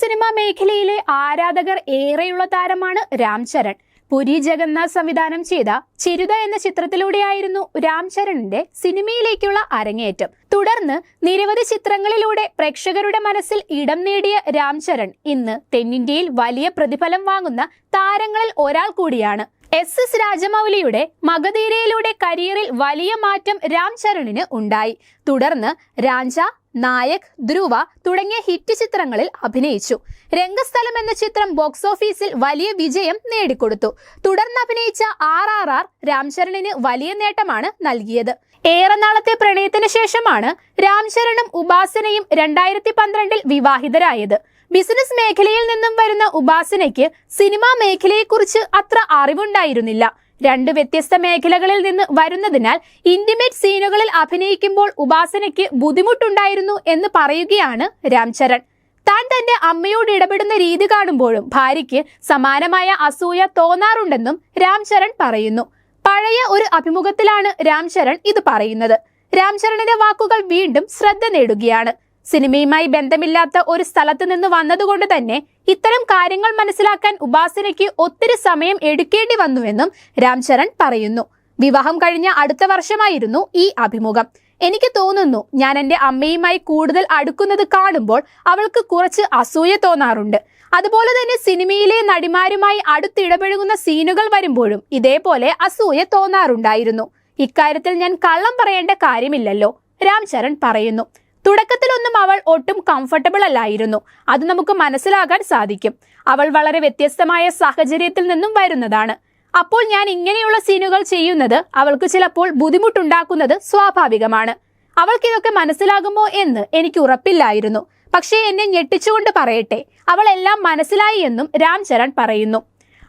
Cinema മേഖലയിലെ ആരാധകർ ഏറെയുള്ള താരമാണ് രാം ചരൺ. പുരി ജഗന്നാഥ് സംവിധാനം ചെയ്ത ചിരുത എന്ന ചിത്രത്തിലൂടെയായിരുന്നു രാം ചരണിന്റെ സിനിമയിലേക്കുള്ള അരങ്ങേറ്റം. തുടർന്ന് നിരവധി ചിത്രങ്ങളിലൂടെ പ്രേക്ഷകരുടെ മനസ്സിൽ ഇടം നേടിയ രാം ചരൺ ഇന്ന് തെന്നിന്ത്യയിൽ വലിയ പ്രതിഫലം വാങ്ങുന്ന താരങ്ങളിൽ ഒരാൾ കൂടിയാണ്. എസ് എസ് രാജമൗലിയുടെ മകധീരയിലൂടെ കരിയറിൽ വലിയ മാറ്റം രാം ചരണിന് ഉണ്ടായി. തുടർന്ന് രാഞ്ച നായക് ധ്രുവ തുടങ്ങിയ ഹിറ്റ് ചിത്രങ്ങളിൽ അഭിനയിച്ചു. രംഗസ്ഥലം എന്ന ചിത്രം ബോക്സ് ഓഫീസിൽ വലിയ വിജയം നേടിക്കൊടുത്തു. തുടർന്ന് അഭിനയിച്ച ആർ ആർ ആർ രാംചരണിന് വലിയ നേട്ടമാണ് നൽകിയത്. ഏറെ നാളത്തെ പ്രണയത്തിന് ശേഷമാണ് രാംചരണും ഉപാസനയും രണ്ടായിരത്തി പന്ത്രണ്ടിൽ വിവാഹിതരായത്. ബിസിനസ് മേഖലയിൽ നിന്നും വരുന്ന ഉപാസനയ്ക്ക് സിനിമാ മേഖലയെക്കുറിച്ച് അത്ര അറിവുണ്ടായിരുന്നില്ല. രണ്ട് വ്യത്യസ്ത മേഖലകളിൽ നിന്ന് വരുന്നതിനാൽ ഇന്റിമേറ്റ് സീനുകളിൽ അഭിനയിക്കുമ്പോൾ ഉപാസനയ്ക്ക് ബുദ്ധിമുട്ടുണ്ടായിരുന്നു എന്ന് പറയുകയാണ് രാംചരൺ താൻ തന്റെ അമ്മയോട് ഇടപെടുന്ന രീതി കാണുമ്പോഴും ഭാര്യയ്ക്ക് സമാനമായ അസൂയ തോന്നാറുണ്ടെന്നും രാംചരൺ പറയുന്നു. പഴയ ഒരു അഭിമുഖത്തിലാണ് രാംചരൺ ഇത് പറയുന്നത്. രാംചരണിന്റെ വാക്കുകൾ വീണ്ടും ശ്രദ്ധ നേടുകയാണ്. സിനിമയുമായി ബന്ധമില്ലാത്ത ഒരു സ്ഥലത്ത് നിന്ന് വന്നതുകൊണ്ട് തന്നെ ഇത്തരം കാര്യങ്ങൾ മനസ്സിലാക്കാൻ ഉപാസനയ്ക്ക് ഒത്തിരി സമയം എടുക്കേണ്ടി വന്നുവെന്നും രാംചരൺ പറയുന്നു. വിവാഹം കഴിഞ്ഞ അടുത്ത വർഷമായിരുന്നു ഈ അഭിമുഖം. എനിക്ക് തോന്നുന്നു ഞാൻ എന്റെ അമ്മയുമായി കൂടുതൽ അടുക്കുന്നത് കാണുമ്പോൾ അവൾക്ക് കുറച്ച് അസൂയ തോന്നാറുണ്ട്. അതുപോലെ തന്നെ സിനിമയിലെ നടിമാരുമായി അടുത്തിടപഴകുന്ന സീനുകൾ വരുമ്പോഴും ഇതേപോലെ അസൂയ തോന്നാറുണ്ടായിരുന്നു. ഇക്കാര്യത്തിൽ ഞാൻ കള്ളം പറയേണ്ട കാര്യമില്ലല്ലോ രാംചരൺ പറയുന്നു. തുടക്കത്തിലൊന്നും അവൾ ഒട്ടും കംഫർട്ടബിൾ അല്ലായിരുന്നു. അത് നമുക്ക് മനസ്സിലാകാൻ സാധിക്കും. അവൾ വളരെ വ്യത്യസ്തമായ സാഹചര്യത്തിൽ നിന്നും വരുന്നതാണ്. അപ്പോൾ ഞാൻ ഇങ്ങനെയുള്ള സീനുകൾ ചെയ്യുന്നത് അവൾക്ക് ചിലപ്പോൾ ബുദ്ധിമുട്ടുണ്ടാക്കുന്നത് സ്വാഭാവികമാണ്. അവൾക്ക് ഇതൊക്കെ മനസ്സിലാകുമോ എന്ന് എനിക്ക് ഉറപ്പില്ലായിരുന്നു. പക്ഷേ എന്നെ ഞെട്ടിച്ചുകൊണ്ട് പറയട്ടെ. അവളെല്ലാം മനസ്സിലായി എന്നും രാംചരൺ പറയുന്നു.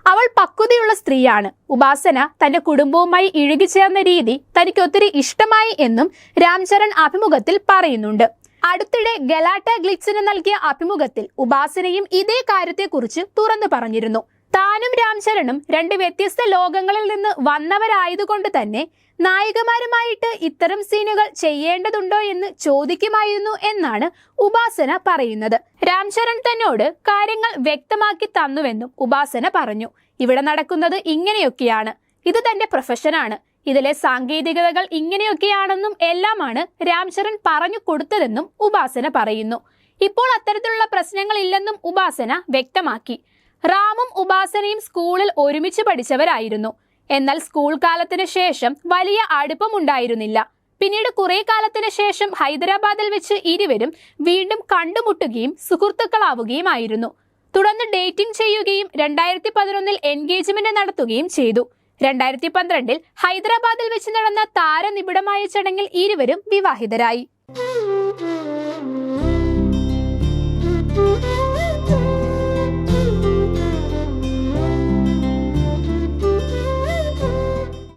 അവൾ പക്വതയുള്ള സ്ത്രീയാണ്. ഉപാസന തന്റെ കുടുംബവുമായി ഇഴുകിച്ചേർന്ന രീതി തനിക്ക് ഒത്തിരി ഇഷ്ടമായി എന്നും രാംചരൺ അഭിമുഖത്തിൽ പറയുന്നുണ്ട്. അടുത്തിടെ ഗലാട്ട ഗ്ലിക്സിന് നൽകിയ അഭിമുഖത്തിൽ ഉപാസനയും ഇതേ കാര്യത്തെക്കുറിച്ച് തുറന്നു പറഞ്ഞിരുന്നു. താനും രാംചരണും രണ്ട് വ്യത്യസ്ത ലോകങ്ങളിൽ നിന്ന് വന്നവരായതുകൊണ്ട് തന്നെ നായികമാരുമായിട്ട് ഇത്തരം സീനുകൾ ചെയ്യേണ്ടതുണ്ടോ എന്ന് ചോദിക്കുമായിരുന്നു എന്നാണ് ഉപാസന പറയുന്നത്. രാംചരൺ തന്നോട് കാര്യങ്ങൾ വ്യക്തമാക്കി തന്നുവെന്നും ഉപാസന പറഞ്ഞു. ഇവിടെ നടക്കുന്നത് ഇങ്ങനെയൊക്കെയാണ്. ഇത് തന്റെ പ്രൊഫഷനാണ് ഇതിലെ സാങ്കേതികതകൾ ഇങ്ങനെയൊക്കെയാണെന്നും എല്ലാമാണ് രാംചരൺ പറഞ്ഞു കൊടുത്തതെന്നും ഉപാസന പറയുന്നു. ഇപ്പോൾ അത്തരത്തിലുള്ള പ്രശ്നങ്ങൾ ഇല്ലെന്നും ഉപാസന വ്യക്തമാക്കി. റാമും ഉപാസനയും സ്കൂളിൽ ഒരുമിച്ച് പഠിച്ചവരായിരുന്നു. എന്നാൽ സ്കൂൾ കാലത്തിന് ശേഷം വലിയ അടുപ്പമുണ്ടായിരുന്നില്ല. പിന്നീട് കുറെ കാലത്തിന് ശേഷം ഹൈദരാബാദിൽ വെച്ച് ഇരുവരും വീണ്ടും കണ്ടുമുട്ടുകയും സുഹൃത്തുക്കളാവുകയുമായിരുന്നു. തുടർന്ന് ഡേറ്റിംഗ് ചെയ്യുകയും രണ്ടായിരത്തി പതിനൊന്നിൽ എൻഗേജ്മെന്റ് നടത്തുകയും ചെയ്തു. രണ്ടായിരത്തി പന്ത്രണ്ടിൽ ഹൈദരാബാദിൽ വെച്ച് നടന്ന താരനിബിഡമായ ചടങ്ങിൽ ഇരുവരും വിവാഹിതരായി.